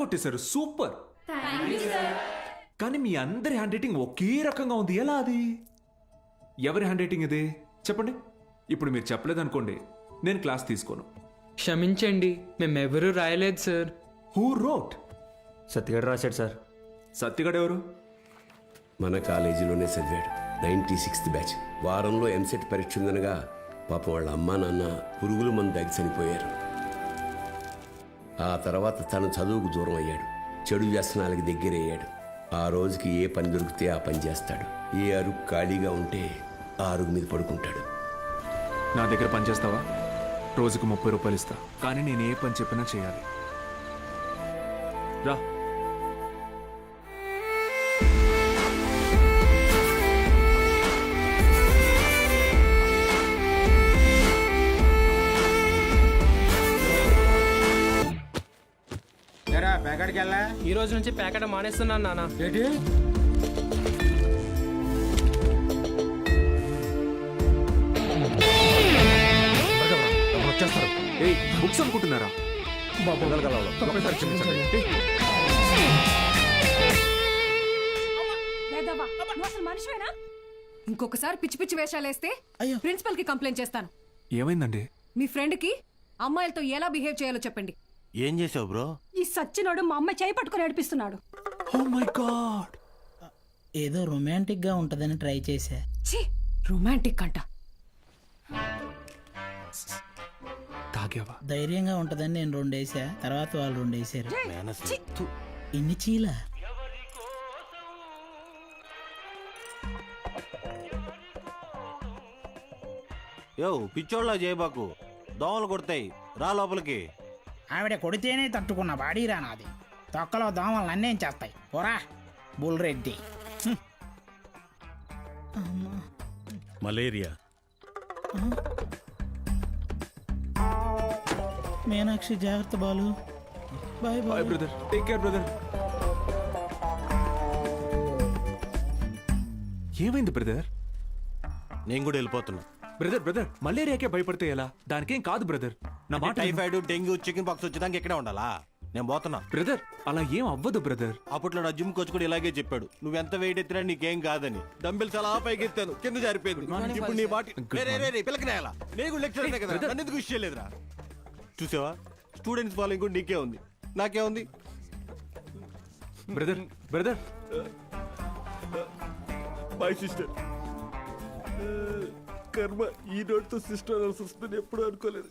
అదరగొట్టేశారు super. కానీ మీ అందరి hand writing ఒకే రకంగా ఉంది. ఎలా అది? ఎవరి హ్యాండ్ రైటింగ్ ఇది? చెప్పండి. ఇప్పుడు మీరు చెప్పలేదు అనుకోండి నేను క్లాస్ తీసుకోను. క్షమించండి మేమెవరూ రాయలేదు సార్. Who wrote? సత్యగడ రాశాడు సార్. సత్యగడ్ ఎవరు? మన కాలేజీలోనే చదివాడు. Ninety sixth batch. వారంలో ఎంసెట్ పరీక్ష ఉందనగా పాపం వాళ్ళ అమ్మా నాన్న పురుగుల మందు దాగి చనిపోయారు. ఆ తర్వాత తను చదువుకు దూరం అయ్యాడు. చెడు వ్యసనాలకి దగ్గరయ్యాడు. ఆ రోజుకి ఏ పని దొరికితే ఆ పని చేస్తాడు. ఏ అరుగు ఖాళీగా ఉంటే ఆ అరుగు మీద పడుకుంటాడు. నా దగ్గర పని చేస్తావా? రోజుకు ముప్పై రూపాయలు ఇస్తా. కానీ నేను ఏ పని చెప్పినా చేయాలి. రా. వెళ్ళా ఈ రోజు నుంచి ప్యాకెట్ మానేస్తున్నాను నాన్న. ఏంటి? వచ్చేస్తారు. ఏయ్ బుక్స్ అనుకుంటున్నారా? ఏయ్, లేదవ్వా నువ్వు అసలు మనిషివేనా? ఇంకొకసారి పిచ్చి పిచ్చి వేషాలు వేస్తే ప్రిన్సిపల్కి కంప్లైంట్ చేస్తాను. ఏమైందండి? మీ ఫ్రెండ్కి అమ్మాయిలతో ఎలా బిహేవ్ చేయాలో చెప్పండి. ఏం చేసావు బ్రో? ఈ సచ్చినోడు మా అమ్మాయి చేయి పట్టుకుని నడిపిస్తున్నాడు ఓ మై గాడ్! ఏదో రొమాంటిక్గా ఉంటదని ట్రై చేశా. ఛీ! రొమాంటిక్ అంట. తాగావా? ధైర్యంగా ఉంటదని నేను రెండు వేసా తర్వాత వాళ్ళు రెండు వేసారు మేనస్ ఇన్ని చీల? యో పిచ్చోళ్ళ చేయబాకు దోమలు కొడతాయి. రా లోపలికి. ఆవిడ కొడితేనే తట్టుకున్న బాడీరా నాది. తొక్కలో దోమలు నన్నేం చేస్తాయి. పోరా బుల్రెడ్డి. హ్మ్. అమ్మా. మలేరియా. మీనాక్షి జాగ్రత్త Balu. Bye bye bye brother. Take care brother ఏమైంది బ్రదర్ నేను కూడా వెళ్ళిపోతున్నా. బ్రదర్ బ్రదర్ మలేరియాకే భయపడితే ఎలా? దానికేం కాదు బ్రదర్ నా మాట విను. టైఫాయిడ్ డెంగ్యూ చికెన్ పాక్స్ వచ్చేదానికి ఇక్కడే ఉండాలా? నేను పోతున్నా. బ్రదర్ అలా ఏం అవ్వదు బ్రదర్. అప్పట్లో నా జిమ్ కోచ్ కూడా ఇలాగే చెప్పాడు. నువ్వు ఎంత వెయిట్ ఎత్తినా నీకేం కాదని. డంబిల్స్ అలా పైకి ఎత్తాను కింద జారిపోయింది. ఇప్పుడు నీ బాటి రే, రే, రే, రే, పిల్లకి నేల. నేను కూడా లెక్చర్ కదా. నన్ను ఎందుకు విషయం లేదురా చూసావా? స్టూడెంట్స్ ఫాలోయింగ్ కూడా నీకే ఉంది. నాకే ఉంది? బ్రదర్ బ్రదర్ మై సిస్టర్ కర్మ ఈ నోటితో సిస్టర్ ఎప్పుడు అనుకోలేదు.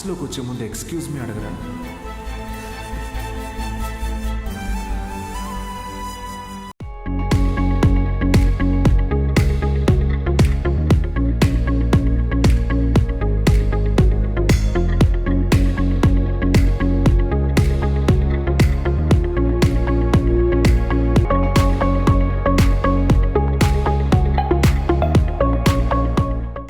క్లాస్లోకి వచ్చే ముందు ఎక్స్క్యూజ్ మీ అడగరా